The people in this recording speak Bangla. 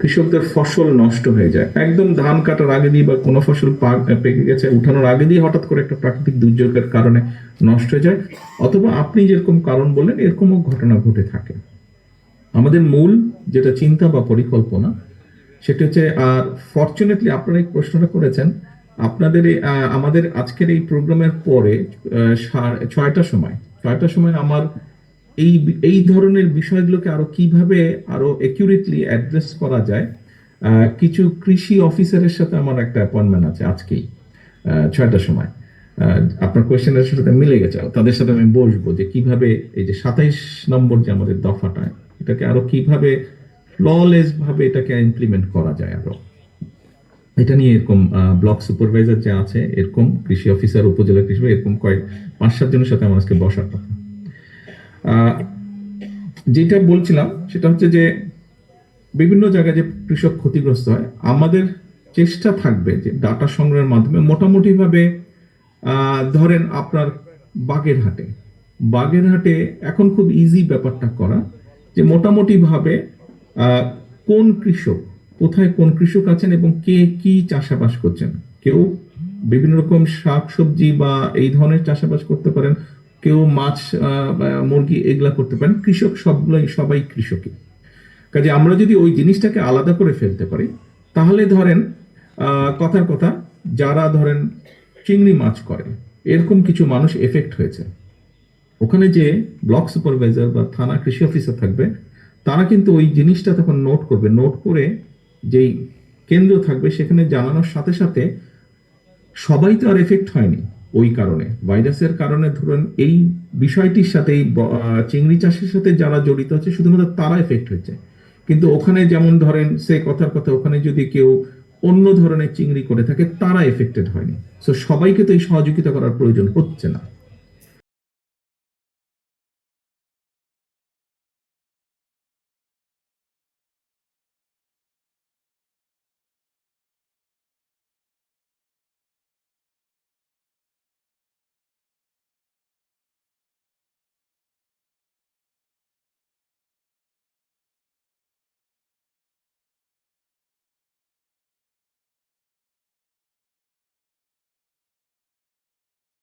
কৃষকদের ফসল নষ্ট হয়ে যায়। একদম ধান কাটার আগে দিয়ে বা কোনো ফসল পেকে গেছে, উঠানোর আগে দিয়ে হঠাৎ করে একটা প্রাকৃতিক দুর্যোগের কারণে নষ্ট হয়ে যায়। অথবা আপনি যেরকম কারণ বললেন, এরকমও ঘটনা ঘটে থাকে। আমাদের মূল যেটা চিন্তা বা পরিকল্পনা, সেটা হচ্ছে, আর ফরচুনেটলি আপনারা এই প্রশ্নটা করেছেন, আপনাদের আমাদের আজকের এই প্রোগ্রামের পরে ছয়টার সময় ছয়টার সময় আমার এই এই ধরনের বিষয়গুলোকে আরও কীভাবে আরও একিউরেটলি অ্যাড্রেস করা যায়? কিছু কৃষি অফিসারের সাথে আমার একটা অ্যাপয়েন্টমেন্ট আছে আজকেই ছয়টার সময়। আপনার কোয়েশ্চেনের সাথে মিলে গেছে। তাদের সাথে আমি বসবো যে কীভাবে এই যে সাতাইশ নম্বর যে আমাদের দফাটা, এটাকে আরও কীভাবে ফ্ললেস ভাবে এটাকে ইমপ্লিমেন্ট করা যায় আরও। এটা নিয়ে এরকম ব্লক সুপারভাইজার যে আছে, এরকম কৃষি অফিসার উপজেলা কৃষি, এরকম কয়েক পাঁচ সাত জনের সাথে আমার আজকে বসার কথা। যেটা বলছিলাম, সেটা হচ্ছে যে বিভিন্ন জায়গায় যে কৃষক ক্ষতিগ্রস্ত হয়, আমাদের চেষ্টা থাকবে যে ডাটা সংগ্রহের মাধ্যমে মোটামুটি ভাবে ধরেন আপনার বাগেরহাটে। বাগেরহাটে এখন খুব ইজি ব্যাপারটা করা যে মোটামুটি ভাবে কোন কৃষক, কোথায় কোন কৃষক আছেন এবং কে কি চাষাবাস করছেন। কেউ বিভিন্ন রকম শাক সবজি বা এই ধরনের চাষাবাস করতে পারেন কেউ মাছ মুরগি এগুলা করতে পারেন। কৃষক সবগুলাই সবাই কৃষকই। কাজে আমরা যদি ওই জিনিসটাকে আলাদা করে ফেলতে পারি, তাহলে ধরেন কথার কথা, যারা ধরেন চিংড়ি মাছ করে, এরকম কিছু মানুষ এফেক্ট হয়েছে। ওখানে যে ব্লক সুপারভাইজার বা থানা কৃষি অফিসার থাকবে, তারা কিন্তু ওই জিনিসটা তখন নোট করবে। নোট করে যেই কেন্দ্র থাকবে, সেখানে জানানোর সাথে সাথে সবাই তো আর এফেক্ট হয়নি। ওই কারণে। ভাইরাসের কারণে ধরুন এই বিষয়টির সাথে চিংড়ি চাষের সাথে যারা জড়িত আছে, শুধুমাত্র তারা এফেক্ট হয়েছে কিন্তু ওখানে যেমন ধরেন সে কথার কথা, ওখানে যদি কেউ অন্য ধরনের চিংড়ি করে থাকে, তারা এফেক্টেড হয়নি। সো সবাইকে তো এই সহযোগিতা করার প্রয়োজন হচ্ছে না।